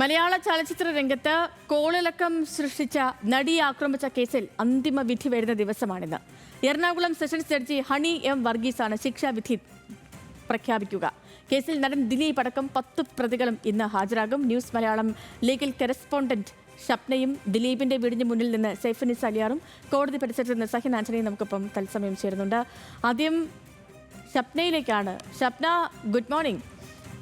മലയാള ചലച്ചിത്ര രംഗത്ത് കോളിളക്കം സൃഷ്ടിച്ച നടി ആക്രമിച്ച കേസിൽ അന്തിമ വിധി വരുന്ന ദിവസമാണിന്ന് Ernakulam sessions judge Honey M വർഗീസാണ് ശിക്ഷാവിധി പ്രഖ്യാപിക്കുക. കേസിൽ നടൻ ദിലീപ് അടക്കം പത്ത് പ്രതികളും ഇന്ന് ഹാജരാകും. ന്യൂസ് മലയാളം ലീഗൽ കറസ്പോണ്ടന്റ് ഷപ്നയും ദിലീപിന്റെ വീടിന് മുന്നിൽ നിന്ന് സൈഫനി സലിയാറും കോടതി പരിസരത്ത് നിന്ന് സഹിൻ ആന്റണിയും നമുക്കൊപ്പം തത്സമയം ചേരുന്നുണ്ട്. ആദ്യം ഷപ്നയിലേക്കാണ്. Shapna good morning.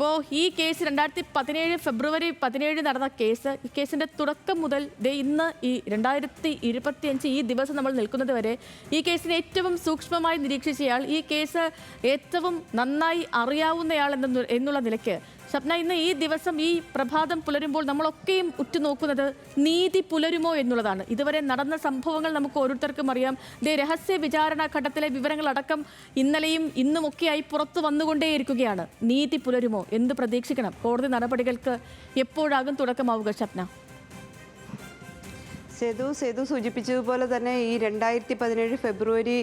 ഇപ്പോൾ ഈ കേസ് രണ്ടായിരത്തി പതിനേഴ് ഫെബ്രുവരി പതിനേഴ് നടന്ന കേസ് ഈ കേസിന്റെ തുടക്കം മുതൽ ദേ ഇന്ന് ഈ രണ്ടായിരത്തി ഇരുപത്തിയഞ്ച് ഈ ദിവസം നമ്മൾ നിൽക്കുന്നത് വരെ ഈ കേസിനെ ഏറ്റവും സൂക്ഷ്മമായി നിരീക്ഷിച്ചയാൾ ഈ കേസ് ഏറ്റവും നന്നായി അറിയാവുന്നയാൾ എന്ന എന്നുള്ള നിലയ്ക്ക് സ്വപ്ന ഇന്ന് ഈ ദിവസം ഈ പ്രഭാതം പുലരുമ്പോൾ നമ്മളൊക്കെയും ഉറ്റുനോക്കുന്നത് നീതി പുലരുമോ എന്നുള്ളതാണ്. ഇതുവരെ നടന്ന സംഭവങ്ങൾ നമുക്ക് ഓരോരുത്തർക്കും അറിയാം. ഇതേ രഹസ്യ വിചാരണ ഘട്ടത്തിലെ വിവരങ്ങളടക്കം ഇന്നലെയും ഇന്നുമൊക്കെയായി പുറത്തു വന്നുകൊണ്ടേയിരിക്കുകയാണ്. നീതി പുലരുമോ? എന്ത് പ്രതീക്ഷിക്കണം? കോടതി നടപടികൾക്ക് എപ്പോഴാകും തുടക്കമാവുക സ്വപ്ന സേതു സേതു സൂചിപ്പിച്ചതുപോലെ തന്നെ ഈ രണ്ടായിരത്തി പതിനേഴ് ഫെബ്രുവരി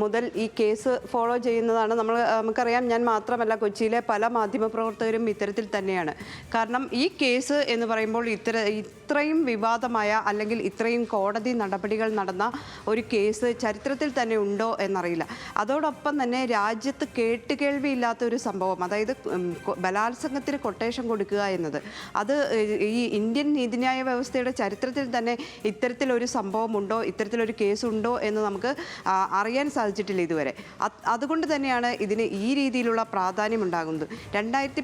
മുതൽ ഈ കേസ് ഫോളോ ചെയ്യുന്നതാണ്. നമ്മൾ നമുക്കറിയാം ഞാൻ മാത്രമല്ല കൊച്ചിയിലെ പല മാധ്യമപ്രവർത്തകരും ഇത്തരത്തിൽ തന്നെയാണ്. കാരണം ഈ കേസ് എന്ന് പറയുമ്പോൾ ഇത്ര ഇത്രയും വിവാദമായ അല്ലെങ്കിൽ ഇത്രയും കോടതി നടപടികൾ നടന്ന ഒരു കേസ് ചരിത്രത്തിൽ തന്നെ ഉണ്ടോ എന്നറിയില്ല. അതോടൊപ്പം തന്നെ രാജ്യത്ത് കേട്ടുകേൾവിയില്ലാത്ത ഒരു സംഭവം അതായത് ബലാത്സംഗത്തിന് കൊട്ടേഷൻ കൊടുക്കുക എന്നത്. അത് ഈ ഇന്ത്യൻ നീതിന്യായ വ്യവസ്ഥയുടെ ചരിത്രത്തിൽ തന്നെ ഇത്തരത്തിലൊരു സംഭവമുണ്ടോ? ഇത്തരത്തിലൊരു കേസുണ്ടോ എന്ന് നമുക്ക് അറിയാൻ സാധിച്ചിട്ടില്ല ഇതുവരെ. അതുകൊണ്ട് തന്നെയാണ് ഇതിന് ഈ രീതിയിലുള്ള പ്രാധാന്യം ഉണ്ടാകുന്നത്. രണ്ടായിരത്തി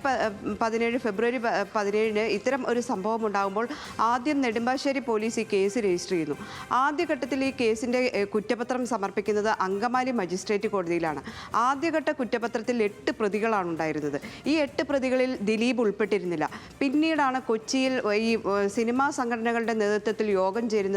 പതിനേഴ് ഫെബ്രുവരി പതിനേഴിന് ഇത്തരം ഒരു സംഭവം ഉണ്ടാകുമ്പോൾ ആദ്യം നെടുമ്പാശ്ശേരി പോലീസ് ഈ കേസ് രജിസ്റ്റർ ചെയ്യുന്നു. ആദ്യഘട്ടത്തിൽ ഈ കേസിന്റെ കുറ്റപത്രം സമർപ്പിക്കുന്നത് അങ്കമാലി മജിസ്ട്രേറ്റ് കോടതിയിലാണ്. ആദ്യഘട്ട കുറ്റപത്രത്തിൽ എട്ട് പ്രതികളാണ് ഉണ്ടായിരുന്നത്. ഈ എട്ട് പ്രതികളിൽ ദിലീപ് ഉൾപ്പെട്ടിരുന്നില്ല. പിന്നീടാണ് കൊച്ചിയിൽ ഈ സിനിമാ സംഘടനകളുടെ നേതൃത്വത്തിൽ യോഗം ചേരുന്നതും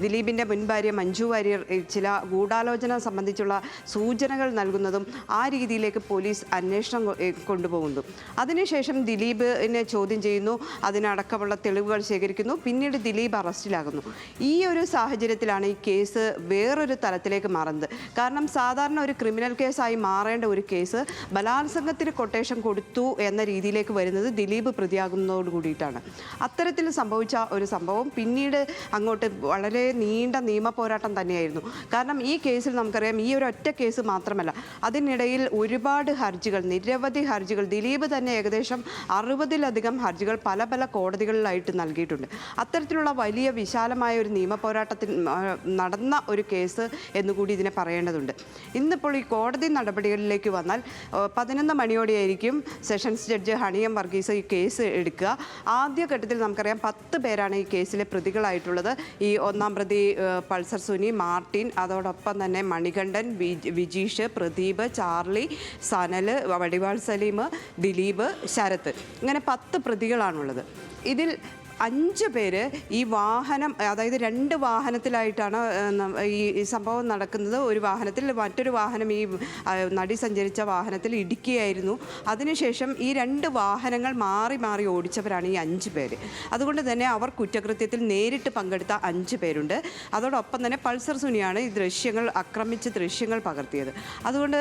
ദിലീപിന്റെ മുൻ ഭാര്യ മഞ്ജു വാര്യർ ചില ഗൂഢാലോചന സംബന്ധിച്ചുള്ള സൂചനകൾ നൽകുന്നതും ആ രീതിയിലേക്ക് പോലീസ് അന്വേഷണം കൊണ്ടുപോകുന്നു. അതിനുശേഷം ദിലീപിനെ ചോദ്യം ചെയ്യുന്നു. അതിനടക്കമുള്ള തെളിവുകൾ ശേഖരിക്കുന്നു. പിന്നീട് ദിലീപ് അറസ്റ്റിലാകുന്നു. ഈ ഒരു സാഹചര്യത്തിലാണ് ഈ കേസ് വേറൊരു തലത്തിലേക്ക് മാറുന്നത്. കാരണം സാധാരണ ഒരു ക്രിമിനൽ കേസായി മാറേണ്ട ഒരു കേസ് ബലാത്സംഗത്തിന് കൊട്ടേഷൻ കൊടുത്തു എന്ന രീതിയിലേക്ക് വരുന്നത് ദിലീപ് പ്രതിയാകുന്നതോട് കൂടിയിട്ടാണ് അത്തരത്തിൽ സംഭവിച്ച ഒരു സംഭവം പിന്നീട് അങ്ങോട്ട് വളരെ നീണ്ട നിയമ പോരാട്ടം തന്നെയായിരുന്നു. കാരണം ഈ കേസിൽ നമുക്കറിയാം ഈ ഒരു ഒറ്റ കേസ് മാത്രമല്ല അതിനിടയിൽ ഒരുപാട് ഹർജികൾ നിരവധി ഹർജികൾ ദിലീപ് തന്നെ ഏകദേശം അറുപതിലധികം ഹർജികൾ പല പല കോടതികളിലായിട്ട് നൽകിയിട്ടുണ്ട്. അത്തരത്തിലുള്ള വലിയ വിശാലമായ ഒരു നിയമ പോരാട്ടത്തിൽ നടന്ന ഒരു കേസ് എന്നുകൂടി ഇതിനെ പറയേണ്ടതുണ്ട്. ഇന്നിപ്പോൾ ഈ കോടതി നടപടികളിലേക്ക് വന്നാൽ പതിനൊന്ന് മണിയോടെയായിരിക്കും സെഷൻസ് ജഡ്ജ് ഹണിയം വർഗീസ് ഈ കേസ് എടുക്കുക. ആദ്യഘട്ടത്തിൽ നമുക്കറിയാം പത്ത് പേരാണ് ഈ കേസിലെ പ്രതികളായിട്ടുള്ളത്. ഈ ഒന്നാം പ്രതി പൾസർ സുനി മാർട്ടിൻ അതോടൊപ്പം തന്നെ മണികണ്ഠൻ വിജ്- വിജീഷ് പ്രദീപ് ചാർലി സനൽ വടിവാൾ സലീം ദിലീപ് ശരത്. ഇങ്ങനെ പത്ത് പ്രതികളാണുള്ളത്. ഇതിൽ അഞ്ച് പേര് ഈ വാഹനം അതായത് രണ്ട് വാഹനത്തിലായിട്ടാണ് ഈ സംഭവം നടക്കുന്നത്. ഒരു വാഹനത്തിൽ മറ്റൊരു വാഹനം ഈ നടി സഞ്ചരിച്ച വാഹനത്തിൽ ഇടിക്കുകയായിരുന്നു. അതിനുശേഷം ഈ രണ്ട് വാഹനങ്ങൾ മാറി മാറി ഓടിച്ചവരാണ് ഈ അഞ്ച് പേര്. അതുകൊണ്ട് തന്നെ അവർ കുറ്റകൃത്യത്തിൽ നേരിട്ട് പങ്കെടുത്ത അഞ്ച് പേരുണ്ട്. അതോടൊപ്പം തന്നെ പൾസർ സുനിയാണ് ഈ ദൃശ്യങ്ങൾ ആക്രമിച്ച് ദൃശ്യങ്ങൾ പകർത്തിയത്. അതുകൊണ്ട്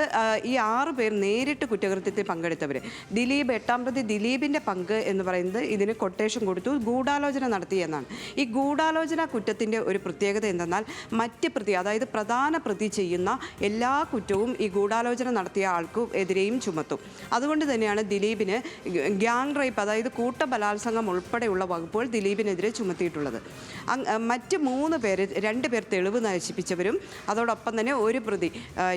ഈ ആറ് പേർ നേരിട്ട് കുറ്റകൃത്യത്തിൽ പങ്കെടുത്തവർ ദിലീപ് എട്ടാം പ്രതി ദിലീപിന്റെ പങ്ക് എന്ന് പറയുന്നത് ഇതിന് കൊട്ടേഷൻ കൊടുത്തു. ഗൂഢാലോചന നടത്തിയെന്നാണ് ഈ ഗൂഢാലോചന കുറ്റത്തിന്റെ ഒരു പ്രത്യേകത എന്തെന്നാൽ മറ്റ് പ്രതി അതായത് പ്രധാന പ്രതി ചെയ്യുന്ന എല്ലാ കുറ്റവും ഈ ഗൂഢാലോചന നടത്തിയ ആൾക്കും എതിരെയും ചുമത്തും. അതുകൊണ്ട് തന്നെയാണ് ദിലീപിന് ഗ്യാങ് റേപ്പ് അതായത് കൂട്ടബലാത്സംഗം ഉൾപ്പെടെയുള്ള വകുപ്പുകൾ ദിലീപിനെതിരെ ചുമത്തിയിട്ടുള്ളത്. മറ്റ് മൂന്ന് പേര് രണ്ട് പേർ തെളിവ് നശിപ്പിച്ചവരും അതോടൊപ്പം തന്നെ ഒരു പ്രതി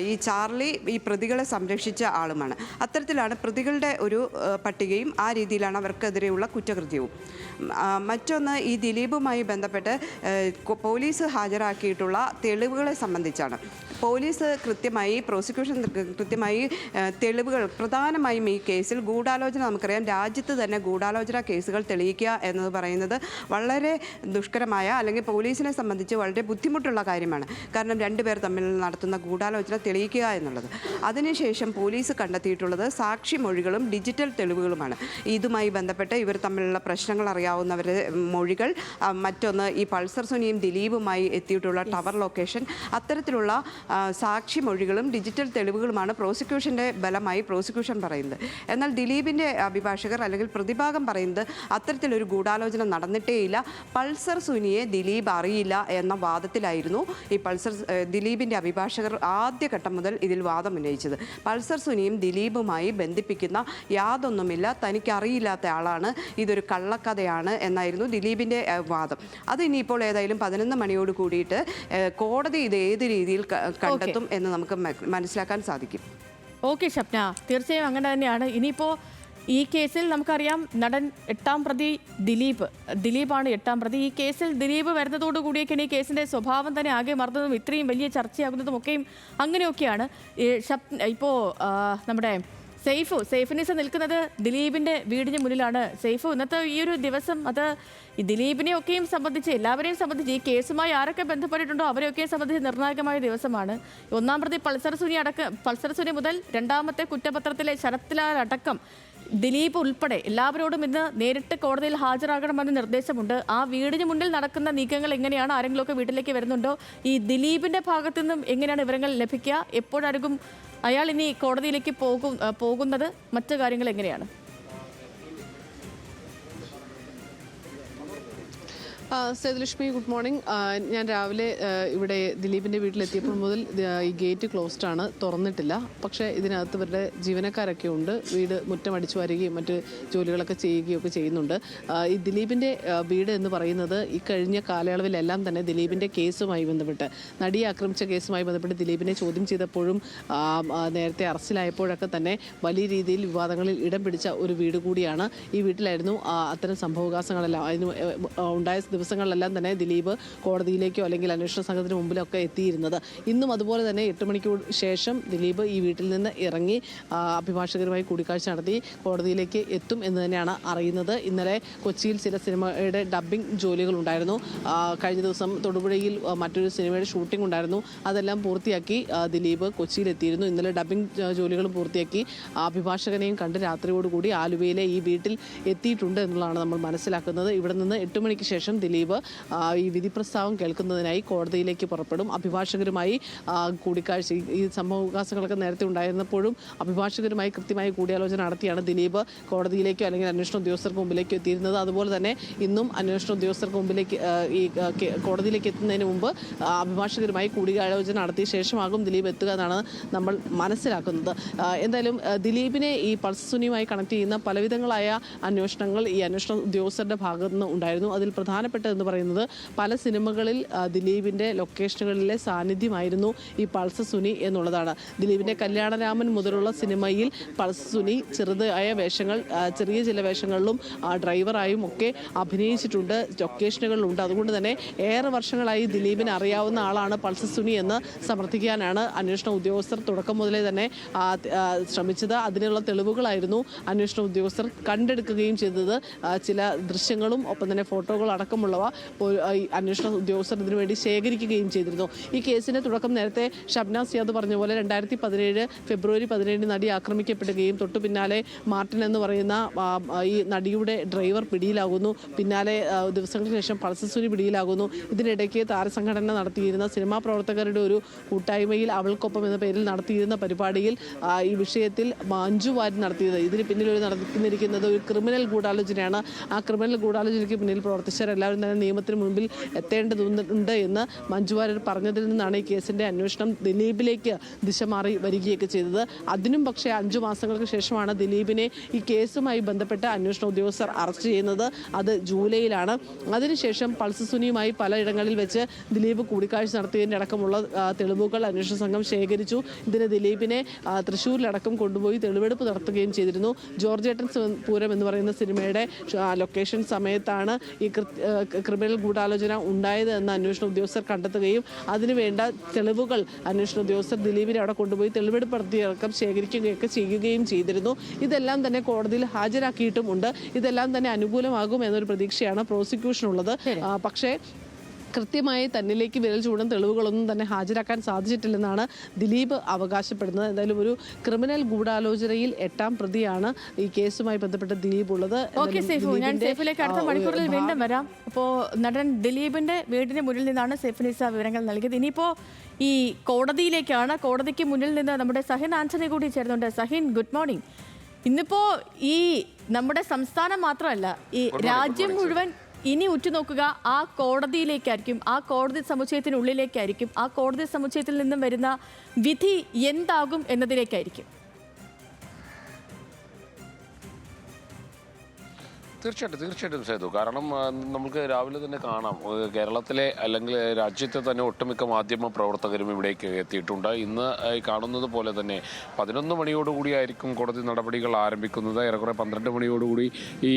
ഈ ചാർലി ഈ പ്രതികളെ സംരക്ഷിച്ച ആളുമാണ്. അത്തരത്തിലാണ് പ്രതികളുടെ ഒരു പട്ടികയും ആ രീതിയിലാണ് അവർക്കെതിരെയുള്ള കുറ്റകൃത്യവും. മറ്റൊന്ന് ഈ ദിലീപുമായി ബന്ധപ്പെട്ട് പോലീസ് ഹാജരാക്കിയിട്ടുള്ള തെളിവുകളെ സംബന്ധിച്ചാണ്. പോലീസ് കൃത്യമായി പ്രോസിക്യൂഷൻ കൃത്യമായി തെളിവുകൾ പ്രധാനമായും ഈ കേസിൽ ഗൂഢാലോചന നമുക്കറിയാം. രാജ്യത്ത് തന്നെ ഗൂഢാലോചന കേസുകൾ തെളിയിക്കുക എന്നത് പറയുന്നത് വളരെ ദുഷ്കരമായ അല്ലെങ്കിൽ പോലീസിനെ സംബന്ധിച്ച് വളരെ ബുദ്ധിമുട്ടുള്ള കാര്യമാണ്. കാരണം രണ്ടുപേർ തമ്മിൽ നടത്തുന്ന ഗൂഢാലോചന തെളിയിക്കുക എന്നുള്ളത്. അതിനുശേഷം പോലീസ് കണ്ടെത്തിയിട്ടുള്ളത് സാക്ഷിമൊഴികളും ഡിജിറ്റൽ തെളിവുകളുമാണ്. ഇതുമായി ബന്ധപ്പെട്ട് ഇവർ തമ്മിലുള്ള പ്രശ്നങ്ങൾ അറിയാവുന്നവരുടെ മൊഴികൾ മറ്റൊന്ന് ഈ പൾസർ സുനിയും ദിലീപുമായി എത്തിയിട്ടുള്ള ടവർ ലൊക്കേഷൻ അത്തരത്തിലുള്ള സാക്ഷിമൊഴികളും ഡിജിറ്റൽ തെളിവുകളുമാണ് പ്രോസിക്യൂഷന്റെ ബലമായി പ്രോസിക്യൂഷൻ പറയുന്നത്. എന്നാൽ ദിലീപിന്റെ അഭിഭാഷകർ അല്ലെങ്കിൽ പ്രതിഭാഗം പറയുന്നത് അത്തരത്തിലൊരു ഗൂഢാലോചന നടന്നിട്ടേയില്ല. പൾസർ സുനിയെ ദിലീപ് അറിയില്ല എന്ന വാദത്തിലായിരുന്നു ഈ പൾസർ ദിലീപിന്റെ അഭിഭാഷകർ ആദ്യഘട്ടം മുതൽ ഇതിൽ വാദം ഉന്നയിച്ചത്. പൾസർ സുനിയും ദിലീപുമായി ബന്ധിപ്പിക്കുന്ന യാതൊന്നുമില്ല തനിക്കറിയില്ലാത്ത ആളാണ് ഇതൊരു കള്ളക്കഥയാണ് എന്നായിരുന്നു ദിലീപിന്റെ വാദം. അത് ഇനിയിപ്പോൾ ഏതായാലും പതിനൊന്ന് മണിയോട് കൂടിയിട്ട് കോടതി ഇത് ഏത് രീതിയിൽ കണ്ടെത്തും എന്ന് നമുക്ക് മനസ്സിലാക്കാൻ സാധിക്കും. ഓക്കെ ഷപ്ന. തീർച്ചയായും അങ്ങനെ തന്നെയാണ്. ഇനിയിപ്പോൾ ഈ കേസിൽ നമുക്കറിയാം നടൻ എട്ടാം പ്രതി ദിലീപ്. ദിലീപാണ് എട്ടാം പ്രതി. ഈ കേസിൽ ദിലീപ് വരുന്നതോടുകൂടിയൊക്കെയാണ് ഈ കേസിന്റെ സ്വഭാവം തന്നെ ആകെ മറന്നതും ഇത്രയും വലിയ ചർച്ചയാകുന്നതും ഒക്കെയും അങ്ങനെയൊക്കെയാണ് ഇപ്പോൾ നമ്മുടെ സെയ്ഫു സെയ്ഫിനിസ് നിൽക്കുന്നത് ദിലീപിന്റെ വീടിന് മുന്നിലാണ്. സെയ്ഫു ഇന്നത്തെ ഈ ഒരു ദിവസം അത് ഈ ദിലീപിനെ ഒക്കെയും സംബന്ധിച്ച് എല്ലാവരെയും സംബന്ധിച്ച് ഈ കേസുമായി ആരൊക്കെ ബന്ധപ്പെട്ടിട്ടുണ്ടോ അവരെയൊക്കെ സംബന്ധിച്ച് നിർണായകമായ ദിവസമാണ്. ഒന്നാം പ്രതി പൾസർ സുനി അടക്കം പൾസർ സുനി മുതൽ രണ്ടാമത്തെ കുറ്റപത്രത്തിലെ ശരത്ലാൽ അടക്കം ദിലീപ് ഉൾപ്പെടെ എല്ലാവരോടും ഇന്ന് നേരിട്ട് കോടതിയിൽ ഹാജരാകണമെന്ന് നിർദ്ദേശമുണ്ട്. ആ വീടിന് മുന്നിൽ നടക്കുന്ന നീക്കങ്ങൾ എങ്ങനെയാണ്? ആരെങ്കിലുമൊക്കെ വീട്ടിലേക്ക് വരുന്നുണ്ടോ? ഈ ദിലീപിന്റെ ഭാഗത്തു നിന്നും എങ്ങനെയാണ് വിവരങ്ങൾ ലഭിക്കുക? എപ്പോഴായിരിക്കും അയാൾ ഇനി കോടതിയിലേക്ക് പോകും പോകുന്നത് മറ്റു കാര്യങ്ങൾ എങ്ങനെയാണ്? സേതുലക്ഷ്മി ഗുഡ് മോർണിംഗ് ഞാൻ രാവിലെ ഇവിടെ ദിലീപിന്റെ വീട്ടിലെത്തിയപ്പോൾ മുതൽ ഈ ഗേറ്റ് ക്ലോസ്ഡ് ആണ് തുറന്നിട്ടില്ല. പക്ഷേ ഇതിനകത്ത് ഇവരുടെ ജീവനക്കാരൊക്കെ ഉണ്ട്. വീട് മുറ്റം അടിച്ചു വരികയും മറ്റ് ജോലികളൊക്കെ ചെയ്യുകയും ഒക്കെ ചെയ്യുന്നുണ്ട്. ഈ ദിലീപിന്റെ വീട് എന്ന് പറയുന്നത് ഈ കഴിഞ്ഞ കാലയളവിലെല്ലാം തന്നെ ദിലീപിന്റെ കേസുമായി ബന്ധപ്പെട്ട് നടിയെ ആക്രമിച്ച കേസുമായി ബന്ധപ്പെട്ട് ദിലീപിനെ ചോദ്യം ചെയ്തപ്പോഴും നേരത്തെ അറസ്റ്റിലായപ്പോഴൊക്കെ തന്നെ വലിയ രീതിയിൽ വിവാദങ്ങളിൽ ഇടം പിടിച്ച ഒരു വീട് കൂടിയാണ് ഈ വീട്ടിലായിരുന്നു. അത്തരം സംഭവകാസങ്ങളെല്ലാം അതിന് ഉണ്ടായ ദിവസങ്ങളിലെല്ലാം തന്നെ ദിലീപ് കോടതിയിലേക്കോ അല്ലെങ്കിൽ അന്വേഷണ സംഘത്തിന് മുമ്പിലൊക്കെ എത്തിയിരുന്നത്. ഇന്നും അതുപോലെ തന്നെ എട്ട് മണിക്കൂർ ശേഷം ദിലീപ് ഈ വീട്ടിൽ നിന്ന് ഇറങ്ങി അഭിഭാഷകരുമായി കൂടിക്കാഴ്ച നടത്തി കോടതിയിലേക്ക് എത്തും എന്ന് തന്നെയാണ് അറിയുന്നത്. ഇന്നലെ കൊച്ചിയിൽ ചില സിനിമയുടെ ഡബ്ബിംഗ് ജോലികൾ ഉണ്ടായിരുന്നു കഴിഞ്ഞ ദിവസം തൊടുപുഴയിൽ മറ്റൊരു സിനിമയുടെ ഷൂട്ടിംഗ് ഉണ്ടായിരുന്നു. അതെല്ലാം പൂർത്തിയാക്കി ദിലീപ് കൊച്ചിയിലെത്തിയിരുന്നു. ഇന്നലെ ഡബ്ബിംഗ് ജോലികൾ പൂർത്തിയാക്കി അഭിഭാഷകനെയും കണ്ട് രാത്രിയോടുകൂടി ആലുവയിലെ ഈ വീട്ടിൽ എത്തിയിട്ടുണ്ട് എന്നുള്ളതാണ് നമ്മൾ മനസ്സിലാക്കുന്നത്. ഇവിടെ നിന്ന് എട്ട് മണിക്ക് ശേഷം ദിലീപ് ആ, ഈ വിധി പ്രസ്താവം കേൾക്കുന്നതിനായി കോടതിയിലേക്ക് പുറപ്പെടും. അഭിഭാഷകരുമായി കൂടിക്കാഴ്ച ഈ- സംഭവവികാസങ്ങളൊക്കെ നേരത്തെ ഉണ്ടായിരുന്നപ്പോഴും അഭിഭാഷകരുമായി കൃത്യമായി കൂടിയാലോചന നടത്തിയാണ് ദിലീപ് കോടതിയിലേക്കോ അല്ലെങ്കിൽ അന്വേഷണ ഉദ്യോഗസ്ഥർക്ക് മുമ്പിലേക്കോ എത്തിയിരുന്നത്. അതുപോലെ തന്നെ ഇന്നും അന്വേഷണ ഉദ്യോഗസ്ഥർക്ക് മുമ്പിലേക്ക് ഈ കോടതിയിലേക്ക് എത്തുന്നതിന് മുമ്പ് അഭിഭാഷകരുമായി കൂടിയാലോചന നടത്തിയ ശേഷമാകും ദിലീപ് എത്തുക എന്നാണ് നമ്മൾ മനസ്സിലാക്കുന്നത്. എന്തായാലും ദിലീപിനെ ഈ പൾസ് സുനിയുമായി കണക്ട് ചെയ്യുന്ന പലവിധങ്ങളായ അന്വേഷണങ്ങൾ ഈ അന്വേഷണ ഉദ്യോഗസ്ഥരുടെ ഭാഗത്തുനിന്ന് ഉണ്ടായിരുന്നു. അതിൽ പ്രധാനപ്പെട്ടതെന്ന് പറയുന്നത് പല സിനിമകളിൽ ദിലീപിന്റെ ലൊക്കേഷനുകളിലെ സാന്നിധ്യമായിരുന്നു ഈ പൾസ സുനി എന്നുള്ളതാണ്. ദിലീപിന്റെ കല്യാണരാമൻ മുതലുള്ള സിനിമയിൽ പൾസ സുനി ചെറുതായ വേഷങ്ങൾ ചെറിയ ചില വേഷങ്ങളിലും ഡ്രൈവറായും ഒക്കെ അഭിനയിച്ചിട്ടുണ്ട്. ലൊക്കേഷനുകളിലുണ്ട്. അതുകൊണ്ട് തന്നെ ഏറെ വർഷങ്ങളായി ദിലീപിന് അറിയാവുന്ന ആളാണ് പൾസ സുനി എന്ന് സമർത്ഥിക്കാനാണ് അന്വേഷണ ഉദ്യോഗസ്ഥർ തുടക്കം മുതലേ തന്നെ ശ്രമിച്ചത്. അതിനുള്ള തെളിവുകളായിരുന്നു അന്വേഷണ ഉദ്യോഗസ്ഥർ കണ്ടെടുക്കുകയും ചെയ്തത്. ചില ദൃശ്യങ്ങളും ഒപ്പം തന്നെ ഫോട്ടോകൾ അടക്കമുള്ളവ ഈ അന്വേഷണ ഉദ്യോഗസ്ഥർ ഇതിനു വേണ്ടി ശേഖരിക്കുകയും ചെയ്തിരുന്നു. ഈ കേസിന്റെ തുടക്കം നേരത്തെ ഷബ്നാസ് യാദവ് പറഞ്ഞ പോലെ രണ്ടായിരത്തി പതിനേഴ് ഫെബ്രുവരി പതിനേഴിന് നടി ആക്രമിക്കപ്പെടുകയും തൊട്ടു പിന്നാലെ മാർട്ടിൻ എന്ന് പറയുന്ന ഈ നടിയുടെ ഡ്രൈവർ പിടിയിലാകുന്നു. പിന്നാലെ ദിവസങ്ങൾക്ക് ശേഷം പൾസസുരി പിടിയിലാകുന്നു. ഇതിനിടയ്ക്ക് താരസംഘടന നടത്തിയിരുന്ന സിനിമാ പ്രവർത്തകരുടെ ഒരു കൂട്ടായ്മയിൽ അവൾക്കൊപ്പം എന്ന പേരിൽ നടത്തിയിരുന്ന പരിപാടിയിൽ ഈ വിഷയത്തിൽ മഞ്ജു വാരി നടത്തിയത്. ഇതിന് പിന്നിൽ ഒരു നടന്നിരിക്കുന്നത് ഒരു ക്രിമിനൽ ഗൂഢാലോചനയാണ്. ആ ക്രിമിനൽ ഗൂഢാലോചനയ്ക്ക് പിന്നിൽ പ്രവർത്തിച്ചവരെല്ലാവരും തന്നെ നിയമത്തിന് മുൻപിൽ എത്തേണ്ടതുണ്ട് എന്ന് മഞ്ജു വാര്യർ പറഞ്ഞതിൽ നിന്നാണ് ഈ കേസിന്റെ അന്വേഷണം ദിലീപിലേക്ക് ദിശ മാറി വരികയൊക്കെ ചെയ്തത്. അതിനും പക്ഷേ അഞ്ചു മാസങ്ങൾക്ക് ശേഷമാണ് ദിലീപിനെ ഈ കേസുമായി ബന്ധപ്പെട്ട് അന്വേഷണ ഉദ്യോഗസ്ഥർ അറസ്റ്റ് ചെയ്യുന്നത്. അത് ജൂലൈയിലാണ്. അതിനുശേഷം പൾസ് സുനിയുമായി പലയിടങ്ങളിൽ വെച്ച് ദിലീപ് കൂടിക്കാഴ്ച നടത്തിയതിന്റെ അടക്കമുള്ള തെളിവുകൾ അന്വേഷണ സംഘം ശേഖരിച്ചു. ഇതിന് ദിലീപിനെ തൃശ്ശൂരിലടക്കം കൊണ്ടുപോയി തെളിവെടുപ്പ് നടത്തുകയും ചെയ്തിരുന്നു. ജോർജ് ഏട്ടൻ പൂരം എന്ന് പറയുന്ന സിനിമയുടെ ലൊക്കേഷൻ സമയത്താണ് ഈ ക്രിമിനൽ ഗൂഢാലോചന ഉണ്ടായത് എന്ന് അന്വേഷണ ഉദ്യോഗസ്ഥർ കണ്ടെത്തുകയും അതിനുവേണ്ട തെളിവുകൾ അന്വേഷണ ഉദ്യോഗസ്ഥർ ദിലീപിനെ അവിടെ കൊണ്ടുപോയി തെളിവെടുപ്പ് നടത്തിയടക്കം ശേഖരിക്കുകയൊക്കെ ചെയ്യുകയും ചെയ്തിരുന്നു. ഇതെല്ലാം തന്നെ കോടതിയിൽ ഹാജരാക്കിയിട്ടുമുണ്ട്. ഇതെല്ലാം തന്നെ അനുകൂലമാകും എന്നൊരു പ്രതീക്ഷയാണ് പ്രോസിക്യൂഷൻ ഉള്ളത് പക്ഷേ കൃത്യമായി തന്നിലേക്ക് വിരൽ ചൂടുന്ന തെളിവുകളൊന്നും തന്നെ ഹാജരാക്കാൻ സാധിച്ചിട്ടില്ലെന്നാണ് ദിലീപ് അവകാശപ്പെടുന്നത്. എന്തായാലും ഒരു ക്രിമിനൽ ഗൂഢാലോചനയിൽ എട്ടാം പ്രതിയാണ് ഈ കേസുമായി ബന്ധപ്പെട്ട് ദിലീപ് ഉള്ളത്. സേഫു ഞാൻ ദിലീപിന്റെ, സേഫിലേക്ക് അടുത്ത മണിക്കൂറിൽ വീണ്ടും വരാം. അപ്പോൾ നടൻ ദിലീപിന്റെ വീടിന് മുന്നിൽ നിന്നാണ് സേഫിനിസ വിവരങ്ങൾ നൽകിയത്. ഇനിയിപ്പോ ഈ കോടതിയിലേക്കാണ് കോടതിക്ക് മുന്നിൽ നിന്ന് നമ്മുടെ സഹിൻ ആന്റണി കൂടി ചേർന്നുണ്ട് സഹിൻ ഗുഡ് മോർണിംഗ്. ഇന്നിപ്പോ ഈ നമ്മുടെ സംസ്ഥാനം മാത്രമല്ല ഈ രാജ്യം മുഴുവൻ ഇനി ഉറ്റുനോക്കുക ആ കോടതിയിലേക്കായിരിക്കും ആ കോടതി സമുച്ചയത്തിനുള്ളിലേക്കായിരിക്കും ആ കോടതി സമുച്ചയത്തിൽ നിന്നും വരുന്ന വിധി എന്താകും എന്നതിലേക്കായിരിക്കും. തീർച്ചയായിട്ടും തീർച്ചയായിട്ടും സേതു. കാരണം നമുക്ക് രാവിലെ തന്നെ കാണാം. കേരളത്തിലെ അല്ലെങ്കിൽ രാജ്യത്തെ തന്നെ ഒട്ടുമിക്ക മാധ്യമ പ്രവർത്തകരും ഇവിടേക്ക് എത്തിയിട്ടുണ്ട്. ഇന്ന് കാണുന്നത് പോലെ തന്നെ പതിനൊന്ന് മണിയോടുകൂടിയായിരിക്കും കോടതി നടപടികൾ ആരംഭിക്കുന്നത്. ഏറെക്കുറെ പന്ത്രണ്ട് മണിയോടുകൂടി ഈ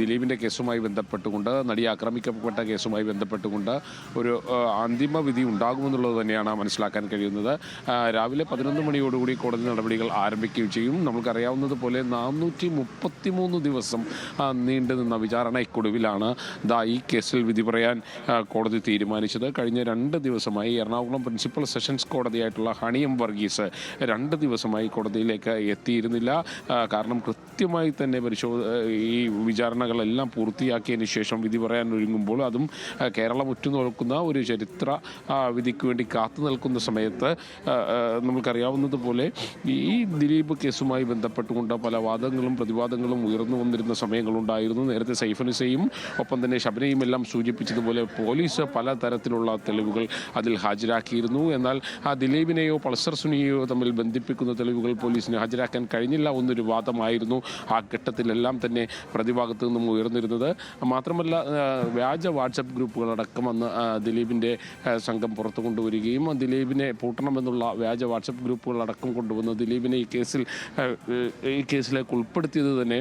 ദിലീപിന്റെ കേസുമായി ബന്ധപ്പെട്ടുകൊണ്ട് നടി ആക്രമിക്കപ്പെട്ട കേസുമായി ബന്ധപ്പെട്ടുകൊണ്ട് ഒരു അന്തിമ വിധി ഉണ്ടാകുമെന്നുള്ളത് തന്നെയാണ് മനസ്സിലാക്കാൻ കഴിയുന്നത്. രാവിലെ പതിനൊന്ന് മണിയോടുകൂടി കോടതി നടപടികൾ ആരംഭിക്കുകയും ചെയ്യും. നമുക്കറിയാവുന്നത് പോലെ നാനൂറ്റി ദിവസം നീണ്ടു നിന്ന വിചാരണയ്ക്കൊടുവിലാണ് ദാ ഈ കേസിൽ വിധി പറയാൻ കോടതി തീരുമാനിച്ചത്. കഴിഞ്ഞ രണ്ട് ദിവസമായി എറണാകുളം പ്രിൻസിപ്പൽ സെഷൻസ് കോടതിയായിട്ടുള്ള ഹണിയം വർഗീസ് രണ്ട് ദിവസമായി കോടതിയിലേക്ക് എത്തിയിരുന്നില്ല. കാരണം കൃത്യമായി തന്നെ പരിശോധ ഈ വിചാരണകളെല്ലാം പൂർത്തിയാക്കിയതിന് ശേഷം വിധി പറയാൻ ഒരുങ്ങുമ്പോൾ അതും കേരളം ഉറ്റുനോക്കുന്ന ഒരു ചരിത്ര വിധിക്ക് വേണ്ടി കാത്തു നിൽക്കുന്ന സമയത്ത് നമുക്കറിയാവുന്നതുപോലെ ഈ ദിലീപ് കേസുമായി ബന്ധപ്പെട്ടുകൊണ്ട് പല വാദങ്ങളും പ്രതിവാദങ്ങളും ഉയർന്നു വന്നിരുന്ന സമയങ്ങളുണ്ടായിരുന്നു നേരത്തെ സൈഫുനിസയും ഒപ്പം തന്നെ ശബനയും എല്ലാം സൂചിപ്പിച്ചതുപോലെ പോലീസ് പല തരത്തിലുള്ള തെളിവുകൾ അതിൽ ഹാജരാക്കിയിരുന്നു. എന്നാൽ ആ ദിലീപിനെയോ പൾസർ സുനിയെയോ തമ്മിൽ ബന്ധിപ്പിക്കുന്ന തെളിവുകൾ പോലീസിന് ഹാജരാക്കാൻ കഴിഞ്ഞില്ല എന്നൊരു വാദമായിരുന്നു ആ ഘട്ടത്തിലെല്ലാം തന്നെ പ്രതിഭാഗത്തു നിന്നും ഉയർന്നിരുന്നത്. മാത്രമല്ല വ്യാജ വാട്സപ്പ് ഗ്രൂപ്പുകളടക്കം അന്ന് ദിലീപിന്റെ സംഘം പുറത്തു കൊണ്ടുവരികയും ദിലീപിനെ പൂട്ടണമെന്നുള്ള വ്യാജ വാട്സപ്പ് ഗ്രൂപ്പുകളടക്കം കൊണ്ടുവന്ന് ദിലീപിനെ ഈ കേസിൽ ഈ കേസിലേക്ക് ഉൾപ്പെടുത്തിയത് തന്നെ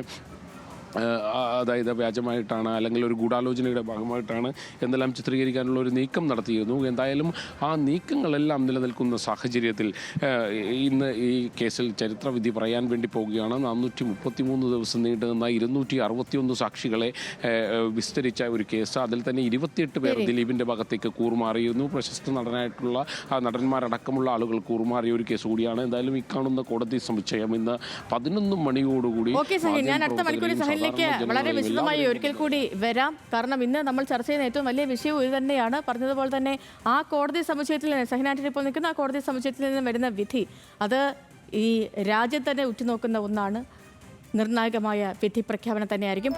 അതായത് വ്യാജമായിട്ടാണ് അല്ലെങ്കിൽ ഒരു ഗൂഢാലോചനയുടെ ഭാഗമായിട്ടാണ് എന്തെല്ലാം ചിത്രീകരിക്കാനുള്ള ഒരു നീക്കം നടത്തിയിരുന്നു. എന്തായാലും ആ നീക്കങ്ങളെല്ലാം നിലനിൽക്കുന്ന സാഹചര്യത്തിൽ ഇന്ന് ഈ കേസിൽ ചരിത്രവിധി പറയാൻ വേണ്ടി പോവുകയാണ്. നാനൂറ്റി മുപ്പത്തി മൂന്ന് ദിവസം നീണ്ടു നിന്ന ഇരുന്നൂറ്റി അറുപത്തിയൊന്ന് സാക്ഷികളെ വിസ്തരിച്ച ഒരു കേസ്. അതിൽ തന്നെ ഇരുപത്തിയെട്ട് പേർ ദിലീപിന്റെ ഭാഗത്തേക്ക് കൂറുമാറിയിരുന്നു. പ്രശസ്ത നടനായിട്ടുള്ള ആ നടന്മാരടക്കമുള്ള ആളുകൾ കൂറുമാറിയ ഒരു കേസ് കൂടിയാണ്. എന്തായാലും ഈ കാണുന്ന കോടതി സമുച്ചയം ഇന്ന് പതിനൊന്ന് മണിയോടുകൂടി ഞാൻ അടുത്ത മാധ്യമപ്രവർത്തകരെയും വളരെ വിശദമായി ഒരിക്കൽ കൂടി വരാം. കാരണം ഇന്ന് നമ്മൾ ചർച്ച ചെയ്യുന്ന ഏറ്റവും വലിയ വിഷയം ഇത് തന്നെയാണ്. പറഞ്ഞതുപോലെ തന്നെ ആ കോടതി സമുച്ചയത്തിൽ നിന്ന് സഹിനാറ്റിൽ ഇപ്പോൾ നിൽക്കുന്ന ആ കോടതി സമുച്ചയത്തിൽ നിന്ന് വരുന്ന വിധി അത് ഈ രാജ്യം തന്നെ ഉറ്റുനോക്കുന്ന ഒന്നാണ്. നിർണായകമായ വിധി പ്രഖ്യാപനം തന്നെയായിരിക്കും.